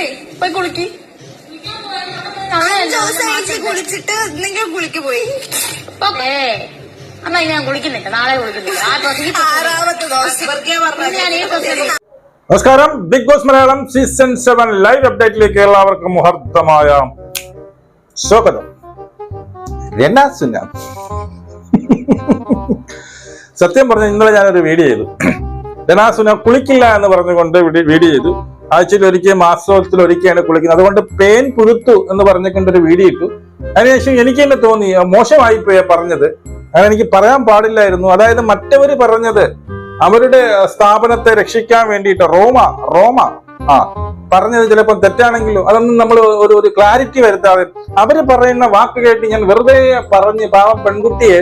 ചേച്ചി പോയി കുളിക്ക്. ദിവസം കുളിച്ചിട്ട് നിങ്ങൾ കുളിക്ക് പോയി. ഏ അമ്മ ഞാൻ കുളിക്കുന്നില്ല നാളെ കുളിക്കുന്നില്ല. ആ ഡ്രസ്സിൽ ആറാമത്തെ ദിവസം. ഞാൻ ഈ ഡ്രസ്സിൽ നമസ്കാരം. Bigg Boss Malayalam season seven live അപ്ഡേറ്റിലേക്ക് എല്ലാവർക്കും മുഹൂർത്തമായ സ്വാഗതം. രണ്ടാ സുന്ന സത്യം പറഞ്ഞ ഇന്നലെ ഞാനൊരു വീഡിയോ ചെയ്തു. രനാസുന കുളിക്കില്ല എന്ന് പറഞ്ഞുകൊണ്ട് വീഡിയോ ചെയ്തു. ആഴ്ചയിൽ ഒരിക്കൽ മാസത്തിൽ ഒരിക്കലാണ് കുളിക്കുന്നത്. അതുകൊണ്ട് പേൻ പുഴുത്തു എന്ന് പറഞ്ഞിട്ടുണ്ട് ഒരു വീഡിയോ ഇട്ടു. അതിനുശേഷം എനിക്ക് തന്നെ തോന്നി മോശമായി പോയാ പറഞ്ഞത്. അങ്ങനെ എനിക്ക് പറയാൻ പാടില്ലായിരുന്നു. അതായത് മറ്റവര് പറഞ്ഞത് അവരുടെ സ്ഥാപനത്തെ രക്ഷിക്കാൻ വേണ്ടിയിട്ട് റോമ റോമ ആ പറഞ്ഞത് ചിലപ്പോൾ തെറ്റാണെങ്കിലും അതൊന്നും നമ്മൾ ഒരു ഒരു ക്ലാരിറ്റി വരുത്താതെ അവർ പറയുന്ന വാക്ക് കേട്ട് ഞാൻ വെറുതെ പറഞ്ഞ് പാവം പെൺകുട്ടിയെ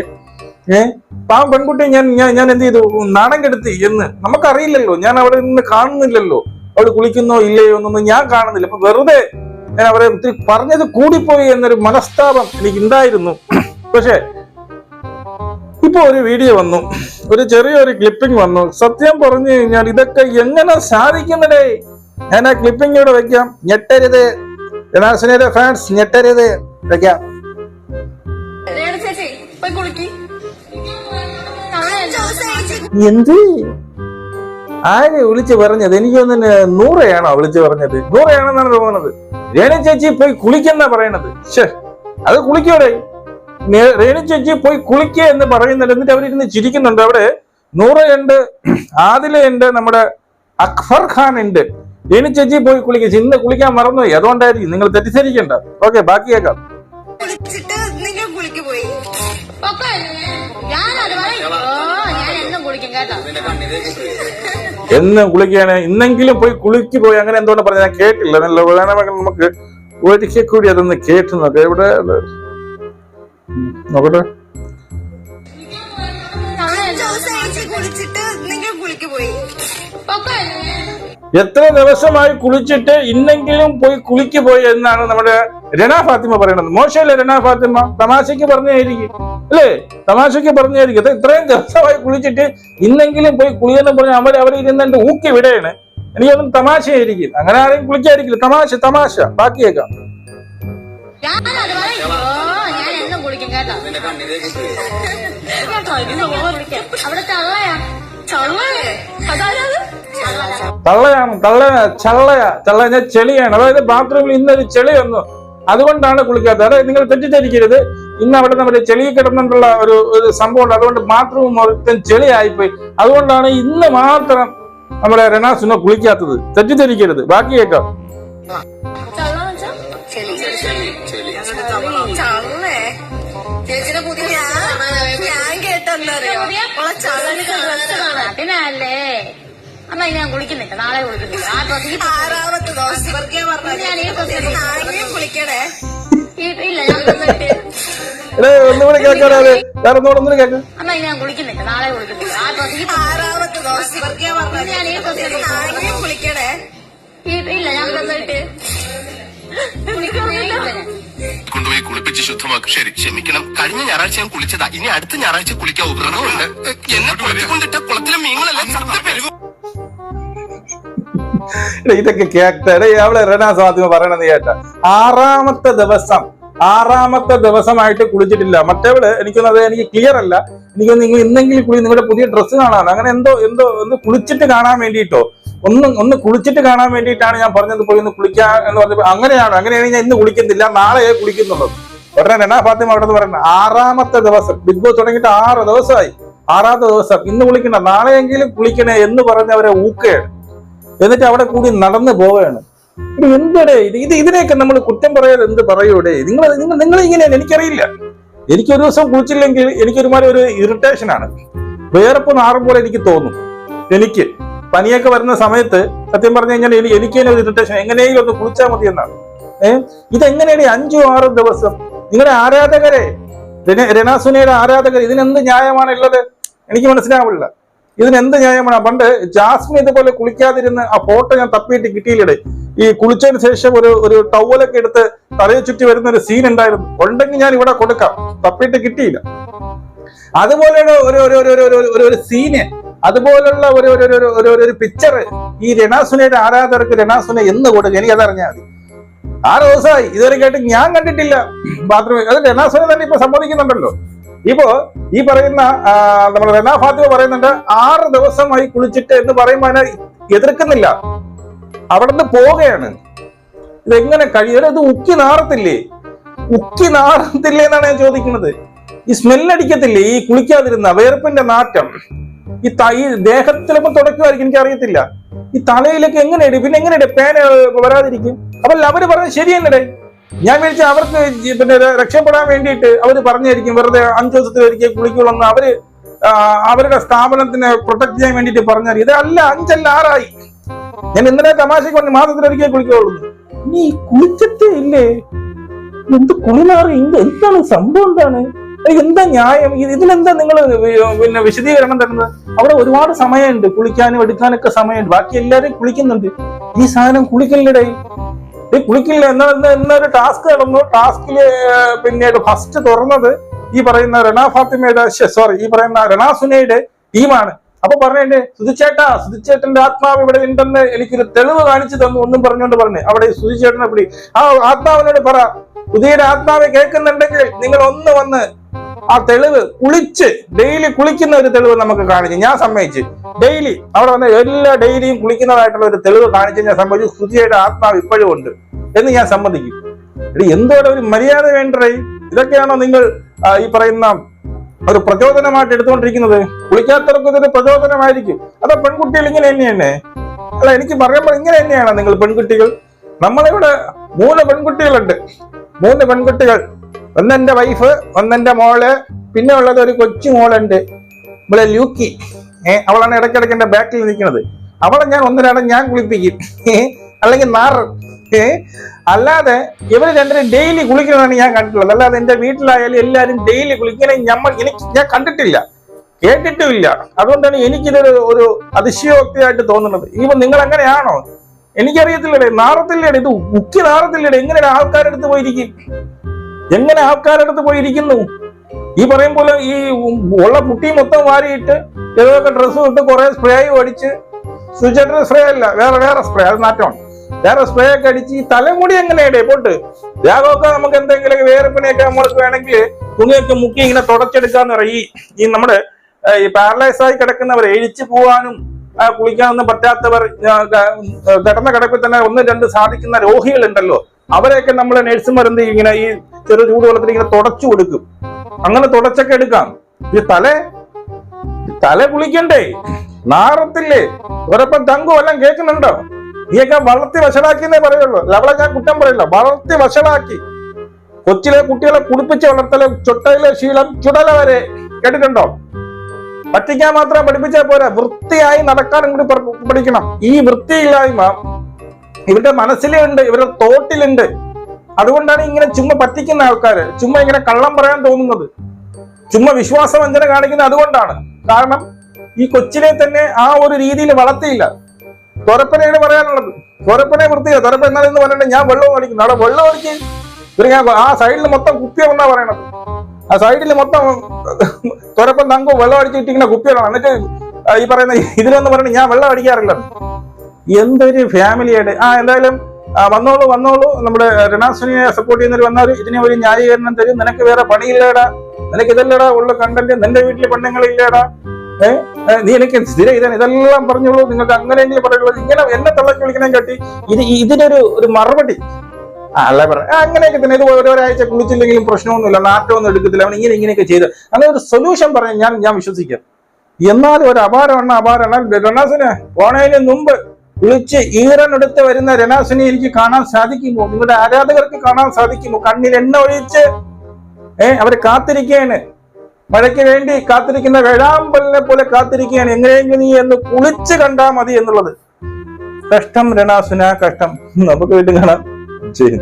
ഏ പാവം പെൺകുട്ടിയെ ഞാൻ ഞാൻ ഞാൻ എന്ത് ചെയ്തു? നാണം കെടുത്തി എന്ന്. നമുക്കറിയില്ലല്ലോ. ഞാൻ അവിടെ നിന്ന് കാണുന്നില്ലല്ലോ. അവൾ കുളിക്കുന്നോ ഇല്ലയോ എന്നൊന്നും ഞാൻ കാണുന്നില്ല. അപ്പൊ വെറുതെ ഞാൻ അവരെ ഒത്തിരി പറഞ്ഞത് കൂടിപ്പോയി എന്നൊരു മനസ്താപം എനിക്ക് ഉണ്ടായിരുന്നു പക്ഷേ ഇപ്പൊ ഒരു വീഡിയോ വന്നു. ഒരു ചെറിയൊരു ക്ലിപ്പിംഗ് വന്നു. സത്യം പറഞ്ഞു കഴിഞ്ഞാൽ ഇതൊക്കെ എങ്ങനെ സാധിക്കുന്നതേ ഞാൻ ആ ക്ലിപ്പിംഗ് ഇവിടെ വെക്കാം. ഞെട്ടരുത്. ജനാർസനയുടെ ഫാൻസ് ഞെട്ടരുത്. വെക്കാം. ചേച്ചി പോയി കുളിക്ക്. ദിവസം ചേച്ചി. എന്ത്? ആര് വിളിച്ചു പറഞ്ഞത്? എനിക്ക് തന്നെ നൂറയാണോ വിളിച്ചു പറഞ്ഞത്? നൂറയാണെന്നാണ് തോന്നുന്നത്. രേണു ചേച്ചി പോയി കുളിക്കെന്നാ പറയണത്. ഷേ അത് കുളിക്കൂടെ. രേണു ചേച്ചി പോയി കുളിക്കുക എന്ന് പറയുന്നുണ്ട് എന്നിട്ട് അവരിരുന്ന് ചിരിക്കുന്നുണ്ട്. അവിടെ നൂറയുണ്ട് ആദിലയുണ്ട് നമ്മുടെ അക്ബർ ഖാൻ ഉണ്ട് രേണു ചേച്ചി പോയി കുളിക്കുക ഇന്ന് കുളിക്കാൻ മറന്നുപോയി. അതുകൊണ്ടായിരിക്കും നിങ്ങൾ തെറ്റിദ്ധരിക്കണ്ട. ഓക്കെ ബാക്കി കേൾക്കാം. കുളിച്ചിട്ട് നിങ്ങൾ കുളിക്ക് പോയി. ഒക്കെ ഞാൻ ഞാൻ എന്നും കുളിക്കും കേട്ടോ. എന്ന് കുളിക്കുകയാണ്. ഇന്നെങ്കിലും പോയി കുളിക്ക് പോയി അങ്ങനെ എന്തുകൊണ്ട് പറഞ്ഞ ഞാൻ കേട്ടില്ല. നല്ല വേണമെങ്കിൽ നമുക്ക് ഒരിക്കൽ കൂടി അതൊന്ന് കേട്ടു നോക്കാം? ഉം, നോക്കട്ടെ. എത്ര ദിവസമായി കുളിച്ചിട്ട് ഇന്നെങ്കിലും പോയി കുളിക്ക് പോയി എന്നാണ് നമ്മുടെ രണ ഫാത്തിമ പറയുന്നത്. മോശമല്ലേ രണ ഫാത്തിമ? തമാശയ്ക്ക് പറഞ്ഞായിരിക്കും. അല്ലേ? തമാശയ്ക്ക് പറഞ്ഞായിരിക്കും ഇത് ഇത്രയും ദിവസമായി കുളിച്ചിട്ട് ഇന്നെങ്കിലും പോയി കുളിയെന്ന് പറഞ്ഞ അവർ അവർ ഇരുന്നെന്റെ ഊക്കി വിടയാണ് എനിക്കൊന്നും തമാശയായിരിക്കും അങ്ങനെ ആരെയും കുളിക്കായിരിക്കില്ല തമാശ തമാശ. ബാക്കിയേക്കാം. തള്ളയാണ് തള്ള ചള്ളയ. ചള്ള ഞാൻ ചെളിയാണ്. അതായത് ബാത്റൂമിൽ ഇന്നൊരു ചെളി വന്നു അതുകൊണ്ടാണ് കുളിക്കാത്തത്. അതായത് നിങ്ങൾ തെറ്റിദ്ധരിക്കരുത്. ഇന്ന് അവിടെ നമ്മുടെ ചെളി കിടന്നിട്ടുള്ള ഒരു ഒരു സംഭവം ഉണ്ട് അതുകൊണ്ട് ബാത്റൂം മൊത്തം ചെളിയായിപ്പോയി. അതുകൊണ്ടാണ് ഇന്ന് മാത്രം നമ്മുടെ റെനാസുന കുളിക്കാത്തത്. തെറ്റിദ്ധരിക്കരുത്. ബാക്കി പുതിയ ഞാൻ കാണാം പിന്നെ അമ്മ ഞാൻ കുളിക്കുന്നില്ല. നാളെ കുളിക്കുന്നില്ല. ഇല്ല ഞാൻ ഒന്നുകൂടി കേൾക്കാതെ വേറെ ഒന്നുകൂടെ ഒന്നുകൂടി കേൾക്കാം അമ്മ ഞാൻ കുളിക്കുന്നില്ല. നാളെ കുളിക്കുന്നില്ല. ആ ആറാമത്തെ ദിവസം. ഞാൻ ഈ കുളിക്കണേ. ഇല്ല ഞാൻ കുളിക്കുന്നില്ല. ഞാൻ. കൊണ്ടുപോയി കുളിപ്പിച്ച് ശുദ്ധമാക്കും. ശരി ക്ഷമിക്കണം. കഴിഞ്ഞ ഞായറാഴ്ച ഞാൻ കുളിച്ചതാ. ഇനി അടുത്ത ഞായറാഴ്ച കുളിക്കാൻ ഉപകരണമുണ്ട് എന്നെ കുളിച്ചുകൊണ്ടിട്ട കുളത്തിലെ മീനുകളെല്ലാം ചത്ത പെരുകും. എടേ, ഇതൊക്കെ കേട്ടേ അവളെ റെനാ ഫാത്തിമ പറയണെന്ന് കേട്ട. ആറാമത്തെ ദിവസം ആറാമത്തെ ദിവസമായിട്ട് കുളിച്ചിട്ടില്ല. മറ്റേവൾ അത് എനിക്ക് ക്ലിയർ അല്ല. എനിക്ക് നിങ്ങൾ ഇന്നെങ്കിലും കുളി നിങ്ങളുടെ പുതിയ ഡ്രസ്സ് കാണാൻ അങ്ങനെ എന്തോ എന്തോ ഒന്ന് കുളിച്ചിട്ട് കാണാൻ വേണ്ടിയിട്ടോ? ഒന്ന് ഒന്ന് കുളിച്ചിട്ട് കാണാൻ വേണ്ടിയിട്ടാണ് ഞാൻ പറഞ്ഞത് പോയി ഒന്ന് കുളിക്കാ എന്ന് പറഞ്ഞപ്പോൾ അങ്ങനെയാണ്. അങ്ങനെയാണെങ്കിൽ ഞാൻ ഇന്ന് കുളിക്കുന്നില്ല നാളെയേ കുളിക്കുന്നുള്ളൂ. ഉടനെ എന്നാ ഫാത്തിമ അവിടെ നിന്ന് പറയുന്നത് ആറാമത്തെ ദിവസം ബിഗ് ബോസ് തുടങ്ങിയിട്ട് ആറ് ദിവസമായി. ആറാമത്തെ ദിവസം ഇന്ന് കുളിക്കണ്ട നാളെയെങ്കിലും കുളിക്കണേ എന്ന് പറഞ്ഞ് അവരെ എന്നിട്ട് അവിടെ കൂടി നടന്നു പോവുകയാണ്. എന്തടേ ഇത്? ഇത് ഇതിനെയൊക്കെ നമ്മൾ കുറ്റം പറയാതെ എന്ത് പറയൂടെ? നിങ്ങൾ നിങ്ങൾ നിങ്ങൾ ഇങ്ങനെയാണ് എനിക്കറിയില്ല. എനിക്ക് ഒരു ദിവസം കുളിച്ചില്ലെങ്കിൽ എനിക്ക് ഒരുമാതിരി ഒരു ഇറിറ്റേഷൻ ആണ്. നാറും പോലെ എനിക്ക് തോന്നും. എനിക്ക് പനിയൊക്കെ വരുന്ന സമയത്ത് സത്യം പറഞ്ഞു കഴിഞ്ഞാൽ എനിക്ക് തന്നെ ഒരു ഇറിറ്റേഷൻ എങ്ങനെയെങ്കിലും ഒന്ന് കുളിച്ചാൽ മതി എന്നാണ്. ഏഹ് ഇതെങ്ങനെയാണ് അഞ്ചു ആറു ദിവസം? നിങ്ങളുടെ ആരാധകരെ? രണാസുനയുടെ ആരാധകർ ഇതിനെന്ത് ന്യായമാണ് ഉള്ളത്? എനിക്ക് മനസ്സിലാവില്ല. ഇതിനെന്ത് ന്യായമാണ്? പണ്ട് ജാസ്മിൻ ഇതുപോലെ കുളിക്കാതിരുന്ന് ആ ഫോട്ടോ ഞാൻ തപ്പിയിട്ട് കിട്ടിയില്ലേ ഈ കുളിച്ചതിന് ശേഷം ഒരു ഒരു ടവലൊക്കെ എടുത്ത് തലയെ ചുറ്റി വരുന്ന ഒരു സീൻ ഉണ്ടായിരുന്നു. ഉണ്ടെങ്കിൽ ഞാൻ ഇവിടെ കൊടുക്കാം. തപ്പിയിട്ട് കിട്ടിയില്ല. അതുപോലെ ഒരു ഒരു ഒരു ഒരു ഒരു സീന് അതുപോലുള്ള ഒരു ഒരു ഒരു ഒരു പിക്ചർ ഈ രണാസുനയുടെ ആരാധകർക്ക് രണാസുന എന്ന് കൊടുക്കുക. എനിക്ക് അതറിഞ്ഞാൽ മതി. ആറ് ദിവസമായി. ഇതുവരെ കേട്ട് ഞാൻ കണ്ടിട്ടില്ല. ബാത്റൂമിൽ അത് രണാസുന തന്നെ ഇപ്പൊ സമ്മതിക്കുന്നുണ്ടല്ലോ. ഇപ്പോ ഈ പറയുന്ന നമ്മൾ റെനാ ഫാത്തിമ പറയുന്നുണ്ട് ആറ് ദിവസമായി കുളിച്ചിട്ട് എന്ന് പറയുമ്പോൾ അതിനെ എതിർക്കുന്നില്ല നിന്ന് പോവുകയാണ്. ഇതെങ്ങനെ കഴിയും ഇത് ഉക്കി നാറത്തില്ലേ? ഉക്കി നാറത്തില്ലേ എന്നാണ് ഞാൻ ചോദിക്കുന്നത്. ഈ സ്മെല്ലടിക്കത്തില്ലേ ഈ കുളിക്കാതിരുന്ന വേർപ്പിന്റെ നാറ്റം. ഈ തൈ ദേഹത്തിലൊക്കെ തുടക്കുമായിരിക്കും എനിക്ക് അറിയത്തില്ല ഈ തലയിലൊക്കെ എങ്ങനെയാണ് പിന്നെ എങ്ങനെയാണ് പേന വരാതിരിക്കും. അപ്പല്ല അവർ പറഞ്ഞത് ശരിയല്ലേ ഞാൻ വിളിച്ച അവർക്ക് പിന്നെ രക്ഷപ്പെടാൻ വേണ്ടിയിട്ട് അവർ പറഞ്ഞായിരിക്കും വെറുതെ അഞ്ചു ദിവസത്തിൽ ഒരിക്കൽ കുളിക്കുള്ളൂ അവർ അവരുടെ സ്ഥാപനത്തിനെ പ്രൊട്ടക്ട് ചെയ്യാൻ വേണ്ടിയിട്ട് പറഞ്ഞാൽ ഇതല്ല അഞ്ചല്ല ആറായി. ഞാൻ ഇന്നലെ തമാശക്ക് പറഞ്ഞു മാസത്തിൽ ഒരിക്കൽ കുളിക്കുള്ളൂ നീ കുളിച്ചിട്ടേ ഇല്ലേ? എന്ത് കുളിനാറ്? എന്ത് എന്താണ് സംഭവം എന്താണ്? എന്താ ന്യായം? ഇത് ഇതിനെന്താ നിങ്ങൾ പിന്നെ വിശദീകരണം തരുന്നത്? അവിടെ ഒരുപാട് സമയമുണ്ട്. കുളിക്കാനും എടുക്കാനൊക്കെ സമയമുണ്ട്. ബാക്കി എല്ലാരും കുളിക്കുന്നുണ്ട്. ഈ സാധനം കുളിക്കലിടെ ഈ കുളിക്കില്ല എന്നാ- എന്നൊരു ടാസ്ക് നടന്നു. ടാസ്കിൽ പിന്നീട് ഫസ്റ്റ് തുറന്നത് ഈ പറയുന്ന റണാ ഫാത്തിമയുടെ സോറി ഈ പറയുന്ന റണാ സുനയുടെ ടീമാണ് അപ്പൊ പറഞ്ഞേ സുധിച്ചേട്ടാ സുധിച്ചേട്ടന്റെ ആത്മാവ് ഇവിടെ ഉണ്ടെന്ന് എനിക്കൊരു തെളിവ് കാണിച്ചു തന്നു ഒന്നും പറഞ്ഞുകൊണ്ട് പറഞ്ഞു. അവിടെ സുധിച്ചേട്ടനെ പിടി. ആ ആത്മാവിനോട് പറ. പുതിയൊരു ആത്മാവ് കേൾക്കുന്നുണ്ടെങ്കിൽ നിങ്ങൾ ഒന്ന് വന്ന് ആ തെളിവ് കുളിച്ച് ഡെയിലി കുളിക്കുന്ന ഒരു തെളിവ് നമുക്ക് കാണിച്ചു. ഞാൻ സമ്മതിച്ചു. ഡെയിലി അവിടെ വന്ന് എല്ലാ ഡെയിലിയും കുളിക്കുന്നതായിട്ടുള്ള ഒരു തെളിവ് കാണിച്ച് ഞാൻ സമ്മതിച്ചു. സുധിയുടെ ആത്മാവ് ഇപ്പോഴും ഉണ്ട് എന്ന് ഞാൻ സമ്മതിക്കും. എന്തോടെ ഒരു മര്യാദ വേണ്ടേ ഇതൊക്കെയാണോ നിങ്ങൾ ഈ പറയുന്ന ഒരു പ്രചോദനമായിട്ട് എടുത്തുകൊണ്ടിരിക്കുന്നത്? കുളിക്കാത്തവർക്ക് ഇതൊരു പ്രചോദനമായിരിക്കും. അതോ പെൺകുട്ടികൾ ഇങ്ങനെ തന്നെയല്ലേ അല്ല എനിക്ക് പറയുമ്പോൾ ഇങ്ങനെ തന്നെയാണ് നിങ്ങൾ പെൺകുട്ടികൾ. നമ്മളിവിടെ മൂന്ന് പെൺകുട്ടികളുണ്ട്. മൂന്ന് പെൺകുട്ടികൾ. ഒന്നെന്റെ വൈഫ് ഒന്നെന്റെ മോൾ പിന്നെ ഉള്ളത് ഒരു കൊച്ചു മോളുണ്ട്. ഇവിടെ ലൂക്കി. ഏഹ് അവളാണ് ഇടയ്ക്കിടയ്ക്ക് എന്റെ ബാക്കിൽ നിൽക്കുന്നത്. അവളെ ഞാൻ ഒന്നിനാണ് ഞാൻ കുളിപ്പിക്കും. അല്ലെങ്കിൽ നാറ് അല്ലാതെ ഇവർ രണ്ടുപേരും ഡെയിലി കുളിക്കണമെന്ന് ഞാൻ കണ്ടിട്ടുള്ളത്. അല്ലാതെ എന്റെ വീട്ടിലായാലും എല്ലാവരും ഡെയിലി കുളിക്കണേ ഞമ്മ എനിക്ക് ഞാൻ കണ്ടിട്ടില്ല. കേട്ടിട്ടുമില്ല. അതുകൊണ്ടാണ് എനിക്കിതൊരു ഒരു അതിശയോക്തിയായിട്ട് തോന്നുന്നത്. ഇനിയിപ്പോ നിങ്ങൾ എങ്ങനെയാണോ എനിക്കറിയത്തില്ലടേ നാറത്തില്ലടേ ഇത് ഉക്കി നാറത്തില്ലടേ എങ്ങനെയാണ് ആൾക്കാരെടുത്ത് പോയിരിക്കും? എങ്ങനെ ആൾക്കാരെടുത്ത് പോയിരിക്കുന്നു? ഈ പറയും പോലെ ഈ ഉള്ള കുട്ടി മൊത്തം വാരിയിട്ട് ഏതൊക്കെ ഡ്രസ്സും ഇട്ട് കുറെ സ്പ്രേയും അടിച്ച്. സ്വിച്ച് സ്പ്രേ അല്ല വേറെ വേറെ സ്പ്രേ അത് മാറ്റമാണ് വേറെ സ്പ്രേ ഒക്കെ അടിച്ച് ഈ തലമുടി എങ്ങനെയാടേ പോട്ട്. ദേഹമൊക്കെ നമുക്ക് എന്തെങ്കിലും വേർപ്പിനെയൊക്കെ നമ്മൾക്ക് വേണമെങ്കിൽ തുണിയൊക്കെ മുക്കി ഇങ്ങനെ തുടച്ചെടുക്കാന്ന് പറയും. ഈ നമ്മുടെ ഈ പാരലൈസ് ആയി കിടക്കുന്നവർ എഴിച്ചു പോവാനും കുളിക്കാനൊന്നും പറ്റാത്തവർ കിടന്ന കിടപ്പിൽ തന്നെ ഒന്ന് രണ്ട് സാധിക്കുന്ന രോഗികളുണ്ടല്ലോ. അവരെയൊക്കെ നമ്മൾ നഴ്സുമാർ ഇങ്ങനെ ഈ ചെറു ചൂടുവെള്ളത്തിൽ ഇങ്ങനെ തുടച്ചു കൊടുക്കും. അങ്ങനെ തുടച്ചൊക്കെ എടുക്കാം. ഈ തല തല കുളിക്കണ്ടേ? നാറത്തില്ലേ? ഒരപ്പം തങ്കു എല്ലാം കേൾക്കുന്നുണ്ടോ? നീയൊക്കെ വളർത്തി വഷളാക്കിന്നേ പറയുള്ളൂ. ലവളെ ഞാൻ കുറ്റം പറയില്ല. വളർത്തി വഷളാക്കി. കൊച്ചിലെ കുട്ടികളെ കുളിപ്പിച്ച് വളർത്തലെ ചൊട്ടയിലെ ശീലം ചുടല വരെ. കേട്ടിട്ടുണ്ടോ? പറ്റിക്കാൻ മാത്രം പഠിപ്പിച്ചാൽ പോരാ. വൃത്തിയായി നടക്കാനും കൂടി പഠിക്കണം. ഈ വൃത്തിയില്ലായ്മ ഇവരുടെ മനസ്സിലുണ്ട് ഇവരുടെ തോട്ടിലുണ്ട്. അതുകൊണ്ടാണ് ഇങ്ങനെ ചുമ്മാ പറ്റിക്കുന്ന ആൾക്കാര് ചുമ്മാ ഇങ്ങനെ കള്ളം പറയാൻ തോന്നുന്നത്. ചുമ്മാ വിശ്വാസവഞ്ചന കാണിക്കുന്നത് അതുകൊണ്ടാണ്. കാരണം ഈ കൊച്ചിനെ തന്നെ ആ ഒരു രീതിയിൽ വളർത്തിയില്ല. തുരപ്പനയാണ് പറയാനുള്ളത്. തുരപ്പനെ വൃത്തിയില്ല തുരപ്പൻ എന്നാലെന്ന് പറഞ്ഞിട്ട് ഞാൻ വെള്ളം അടിക്കുന്നു അവിടെ വെള്ളം അടിച്ച് ഞാൻ ആ സൈഡിൽ മൊത്തം കുപ്പിയാണെന്നാ പറയണത്. ആ സൈഡിൽ മൊത്തം തുരപ്പൻ തങ്കും വെള്ളം അടിച്ചിട്ട് ഇങ്ങനെ കുപ്പികളാണ് എന്നിട്ട് ഈ പറയുന്ന ഇതിലൊന്നും പറഞ്ഞു ഞാൻ വെള്ളം അടിക്കാറില്ല. എന്തൊരു ഫാമിലിയായിട്ട് ആ എന്തായാലും വന്നോളൂ വന്നോളൂ. നമ്മുടെ രണാസുനിയെ സപ്പോർട്ട് ചെയ്യുന്നവർ വന്നാൽ ഇതിനെ ഒരു ന്യായീകരണം തരും. നിനക്ക് വേറെ പണിയില്ലേടാ. നിനക്ക് ഇതല്ലടാ ഉള്ള കണ്ടന്റ് നിന്റെ വീട്ടിൽ പെണ്ണുങ്ങളില്ലേടാ. നീ എനിക്ക് സ്ഥിരം ഇതാണ്. ഇതെല്ലാം പറഞ്ഞോളൂ. നിങ്ങൾക്ക് അങ്ങനെയെങ്കിലും പറയുള്ളൂ ഇങ്ങനെ എന്നെ തള്ളക്കി വിളിക്കണം കട്ടി ഇത് ഇതിനൊരു ഒരു മറുപടി. അല്ല പറ. അങ്ങനെയൊക്കെ തന്നെ. ഇത് ഓരോരാഴ്ച കുളിച്ചില്ലെങ്കിലും പ്രശ്നമൊന്നുമില്ല. നാറ്റമൊന്നും എടുക്കത്തില്ല. അവൻ ഇങ്ങനെ ഇങ്ങനെയൊക്കെ ചെയ്ത്. അങ്ങനെ ഒരു സൊല്യൂഷൻ പറയാൻ ഞാൻ ഞാൻ വിശ്വസിക്കാം. എന്നാലും ഒരു അപാരമാണ്. അപാരമാണ്. രണാസിന് പോണതിന് മുമ്പ് വിളിച്ച് ഈറനെടുത്ത് വരുന്ന രണാസിനെ എനിക്ക് കാണാൻ സാധിക്കുമോ? നിങ്ങളുടെ ആരാധകർക്ക് കാണാൻ സാധിക്കുമോ? കണ്ണിൽ എണ്ണ ഒഴിച്ച് ഏഹ് അവർ കാത്തിരിക്കുകയാണ്. മഴയ്ക്ക് വേണ്ടി കാത്തിരിക്കുന്ന വേഴാമ്പലിനെ പോലെ കാത്തിരിക്കുകയാണ്. എങ്ങനെയെങ്കിലും നീ എന്ന് കുളിച്ച് കണ്ടാ മതി എന്നുള്ളത്. കഷ്ടം രണാസുന കഷ്ടം. നമുക്ക് വീണ്ടും കാണാം. ശരി.